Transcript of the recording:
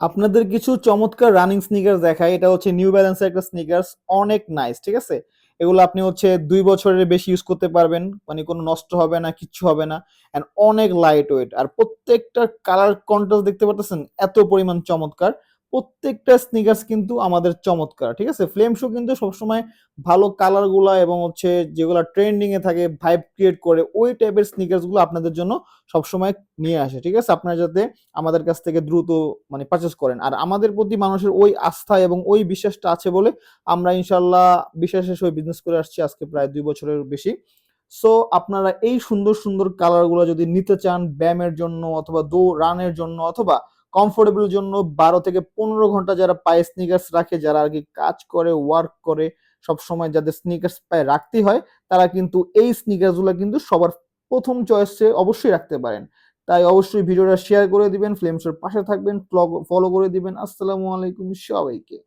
আপনাদের কিছু চমৎকার রানিং স্নিকার দেখায় এটা হচ্ছে নিউ ব্যালেন্সের একটা স্নিকার্স অনেক নাইস, ঠিক আছে? এগুলো আপনি হচ্ছে দুই বছরের বেশি ইউজ করতে পারবেন। মানে কোনো নষ্ট হবে না, কিচ্ছু হবে না। অনেক লাইট ওয়েট। আর প্রত্যেকটা কালার কন্ট্রাস্ট দেখতে পারতেছেন? এত পরিমাণ চমৎকার। প্রত্যেকটা স্নিকার্স কিন্তু আমাদের চমৎকার, ঠিক আছে? ফ্লেম শু কিন্তু সবসময় ভালো কালারগুলা এবং হচ্ছে যেগুলা ট্রেন্ডিং এ থাকে, ভাইব ক্রিয়েট করে, ওই টাইপের স্নিকার্সগুলো আপনাদের জন্য সবসময় নিয়ে আসে, ঠিক আছে? আপনারা যাতে আমাদের কাছ থেকে দ্রুত মানে পারচেজ করেন। আর আমাদের প্রতি মানুষের ওই আস্থা এবং ওই বিশ্বাসটা আছে বলে আমরা ইনশাআল্লাহ বিশ্বাসের সহিত বিজনেস করে আসছি আজকে প্রায় দুই বছরের বেশি। সো আপনারা এই সুন্দর, সুন্দর কালারগুলা যদি নিতে চান ব্যায়ামের জন্য অথবা দৌ রানের জন্য অথবা কমফোর্টেবল জন্য ১২ থেকে ১৫ ঘণ্টা যারা পায়ে স্নিকার্স রাখে, যারা আর কি কাজ করে, ওয়ার্ক করে, সব সময় যাদের স্নিকার্স পায়ে রাখতে হয়, তারা কিন্তু এই স্নিকার্সগুলা কিন্তু সবার প্রথম চয়েসে অবশ্যই রাখতে পারেন। তাই অবশ্যই ভিডিওটা শেয়ার করে দিবেন, ফ্লেমসের পাশে থাকবেন, ফলো করে দিবেন। আসসালামু আলাইকুম সবাইকে।